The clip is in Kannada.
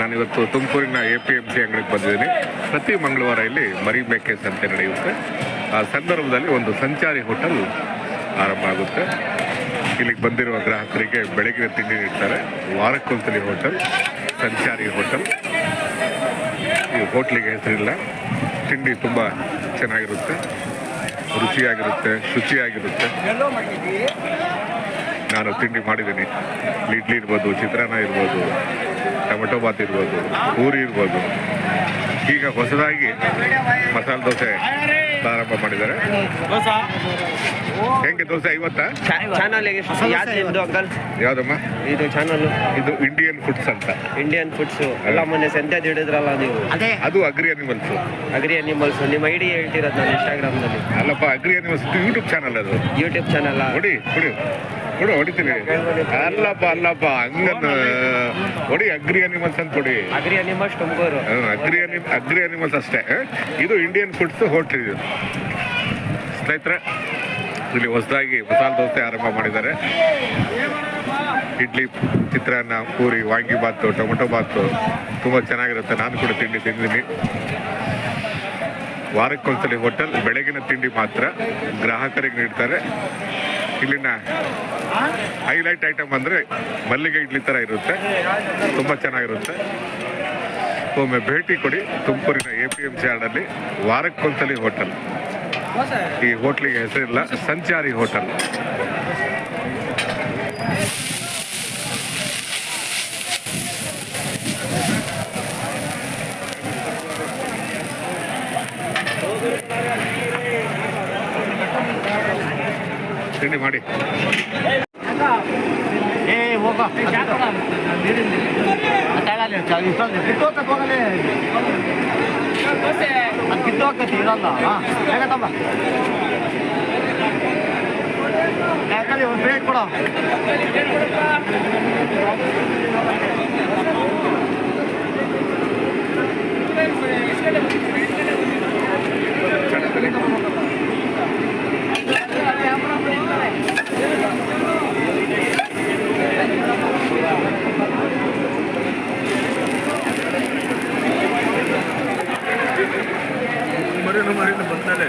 ನಾನಿವತ್ತು ತುಮಕೂರಿನ ಎ ಪಿ ಎಂ ಸಿ ಅಂಗಡಿಗೆ ಬಂದಿದ್ದೀನಿ. ಪ್ರತಿ ಮಂಗಳವಾರ ಇಲ್ಲಿ ಮರಿ ಮೇಕೆ ಸಂತೆ ನಡೆಯುತ್ತೆ. ಆ ಸಂದರ್ಭದಲ್ಲಿ ಒಂದು ಸಂಚಾರಿ ಹೋಟೆಲ್ ಆರಂಭ ಆಗುತ್ತೆ. ಇಲ್ಲಿಗೆ ಬಂದಿರುವ ಗ್ರಾಹಕರಿಗೆ ಬೆಳಗಿನ ತಿಂಡಿ ನೀಡ್ತಾರೆ. ವಾರಕ್ಕೊಂದ್ಸಲಿ ಹೋಟೆಲ್, ಸಂಚಾರಿ ಹೋಟೆಲ್. ಈ ಹೋಟ್ಲಿಗೆ ಹೆಸರಿಲ್ಲ. ತಿಂಡಿ ತುಂಬ ಚೆನ್ನಾಗಿರುತ್ತೆ. ರುಚಿಯಾಗಿರುತ್ತೆ, ಶುಚಿಯಾಗಿರುತ್ತೆ. ನಾನು ತಿಂಡಿ ಮಾಡಿದ್ದೀನಿ. ಇಡ್ಲಿ ಇರ್ಬೋದು ಚಿತ್ರಾನ್ನ ಇರ್ಬೋದು ಟೊಮೆಟೊ ಬಾತ್ ಇರ್ಬೋದು ಪೂರಿ ಇರ್ಬೋದು. ಈಗ ಹೊಸದಾಗಿ ಮಸಾಲೆ ದೋಸೆ ಪ್ರಾರಂಭ ಮಾಡಿದ್ದಾರೆ. ಹೆಂಗೆ ದೋಸೆ ಐವತ್ತಾ ಯಾವ್ದಮ್ಮ? ಇದು ಚಾನಲ್ ಇದು ಇಂಡಿಯನ್ ಫುಡ್ಸ್ ಅಂತ. ಇಂಡಿಯನ್ ಫುಡ್ಸ್ ಎಲ್ಲ ಮೊನ್ನೆ ಸಂತೆ ಹಿಡಿದ್ರಲ್ಲ ನೀವು. ಅದು. ಅಗ್ರಿ ಅನಿಮಲ್ಸ್ ಅಗ್ರಿ ಅನಿಮಲ್ಸ್ ನಿಮ್ಮ ಐಡಿ ಹೇಳ್ತಿರೋದು ನಾನು ಇನ್ಸ್ಟಾಗ್ರಾಮ್ನಲ್ಲಿ ಅಲ್ಲಪ್ಪ ಅಗ್ರಿ ಅನಿಮಲ್ಸ್ ಯೂಟ್ಯೂಬ್ ಚಾನಲ್ ಅದು. ಯೂಟ್ಯೂಬ್ ಚಾನಲ್ ನೋಡಿ ಹೊಡಿ ಕೊಡು ಹೊಡಿತೀನಿ. ಅಲ್ಲಪ್ಪ ಅಲ್ಲಪ್ಪ ಹಂಗನ್ನ ಹೊಡಿ ಅಗ್ರಿ ಅನಿಮಲ್ಸ್ ಅಂತ ಕೊಡಿ ಅಗ್ರಿ ಅನಿಮಲ್ಸ್ ತುಮಕೂರು. ಅಗ್ರಿ ಅನಿ ಅಗ್ರಿ ಅನಿಮಲ್ಸ್ ಅಷ್ಟೇ. ಇದು ಇಂಡಿಯನ್ ಫುಡ್ಸ್ ಹೋಟ್ಲ್ ಇದು. ಸ್ನೇಹಿತರೆ ಇಲ್ಲಿ ಹೊಸದಾಗಿ ಮಸಾಲೆ ದೋಸೆ ಆರಂಭ ಮಾಡಿದ್ದಾರೆ. ಇಡ್ಲಿ ಚಿತ್ರಾನ್ನ ಪೂರಿ ವಾಂಗಿಬಾತು ಟೊಮೆಟೊ ಬಾತು ತುಂಬ ಚೆನ್ನಾಗಿರುತ್ತೆ. ನಾನು ಕೂಡ ತಿಂಡಿ ತಿಂದಿದ್ದೀನಿ. ವಾರಕ್ಕೊಂದ್ಸಲಿ ಹೋಟೆಲ್ ಬೆಳಗಿನ ತಿಂಡಿ ಮಾತ್ರ ಗ್ರಾಹಕರಿಗೆ ನೀಡ್ತಾರೆ. ಇಲ್ಲಿನ ಹೈಲೈಟ್ ಐಟಮ್ ಅಂದರೆ ಮಲ್ಲಿಗೆ ಇಡ್ಲಿ ಥರ ಇರುತ್ತೆ. ತುಂಬ ಚೆನ್ನಾಗಿರುತ್ತೆ. ಒಮ್ಮೆ ಭೇಟಿ ಕೊಡಿ ತುಮಕೂರಿನ ಎ ಪಿ ಎಂ ಸಿ ಆರ್ಡಲ್ಲಿ ವಾರಕ್ಕೊಂದ್ಸಲಿ ಹೋಟೆಲ್. ಈ ಹೋಟ್ಲಿಗೆ ಹೆಸರಿಲ್ಲ, ಸಂಚಾರಿ ಹೋಟೆಲ್. ಬೇಗ ತಮ್ಮ ಯಾಕಂದ್ರೆ ಒಂದು ಪ್ಲೇಟ್ ಕೊಡ. ಮಾಡಿದ್ದು ಬಂದಲೇ